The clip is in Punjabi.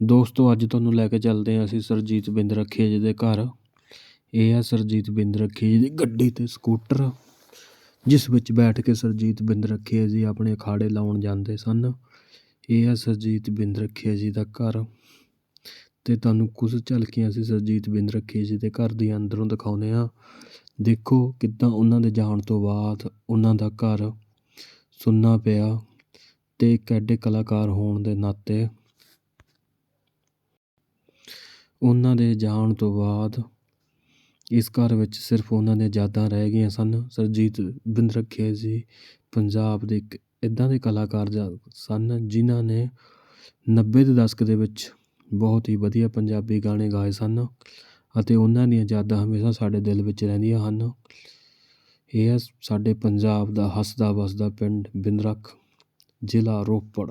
ਦੋਸਤੋ, ਅੱਜ ਤੁਹਾਨੂੰ ਲੈ ਕੇ ਚੱਲਦੇ ਹਾਂ ਅਸੀਂ ਸਰਜੀਤ ਬਿੰਦ ਰੱਖੀਏ ਜੀ ਦੇ ਘਰ। ਇਹ ਆ ਸਰਜੀਤ ਬਿੰਦ ਰੱਖੀਏ ਜੀ ਦੀ ਗੱਡੀ ਤੇ ਸਕੂਟਰ, ਜਿਸ ਵਿੱਚ ਬੈਠ ਕੇ ਸਰਜੀਤ ਬਿੰਦ ਰੱਖੀਏ ਜੀ ਆਪਣੇ ਅਖਾੜੇ ਲਾਉਣ ਜਾਂਦੇ ਸਨ। ਇਹ ਆ ਸਰਜੀਤ ਬਿੰਦ ਰੱਖੀਏ ਜੀ ਦਾ ਘਰ। ਤੇ ਤੁਹਾਨੂੰ ਕੁਝ ਝਲਕੀਆਂ ਅਸੀਂ ਸਰਜੀਤ ਬਿੰਦ ਰੱਖੀਏ ਜੀ ਦੇ ਘਰ ਦੀ ਅੰਦਰੋਂ ਦਿਖਾਉਂਦੇ ਹਾਂ। ਦੇਖੋ ਕਿੱਦਾਂ ਉਹਨਾਂ ਦੇ ਜਾਣ ਤੋਂ ਬਾਅਦ ਉਹਨਾਂ ਦਾ ਘਰ ਸੁੰਨਾ ਪਿਆ ਤੇ ਇੱਕ ਐਡੇ ਕਲਾਕਾਰ ਹੋਣ ਦੇ ਨਾਤੇ ਉਹਨਾਂ ਦੇ ਜਾਣ ਤੋਂ ਬਾਅਦ ਇਸ ਘਰ ਵਿੱਚ ਸਿਰਫ ਉਹਨਾਂ ਦੀਆਂ ਯਾਦਾਂ ਰਹਿ ਗਈਆਂ ਸਨ। ਸਰਜੀਤ ਬਿੰਦਰਖੀਆ ਜੀ ਪੰਜਾਬ ਦੇ ਇੱਕ ਇੱਦਾਂ ਦੇ ਕਲਾਕਾਰ ਜਾ ਸਨ ਜਿਨ੍ਹਾਂ ਨੇ ਨੱਬੇ ਦੇ ਦਸ਼ਕ ਦੇ ਵਿੱਚ ਬਹੁਤ ਹੀ ਵਧੀਆ ਪੰਜਾਬੀ ਗਾਣੇ ਗਾਏ ਸਨ ਅਤੇ ਉਹਨਾਂ ਦੀਆਂ ਯਾਦਾਂ ਹਮੇਸ਼ਾ ਸਾਡੇ ਦਿਲ ਵਿੱਚ ਰਹਿੰਦੀਆਂ ਹਨ। ਇਹ ਹੈ ਸਾਡੇ ਪੰਜਾਬ ਦਾ ਹੱਸਦਾ ਵਸਦਾ ਪਿੰਡ ਬਿੰਦਰਖ ਜ਼ਿਲ੍ਹਾ ਰੋਪੜ।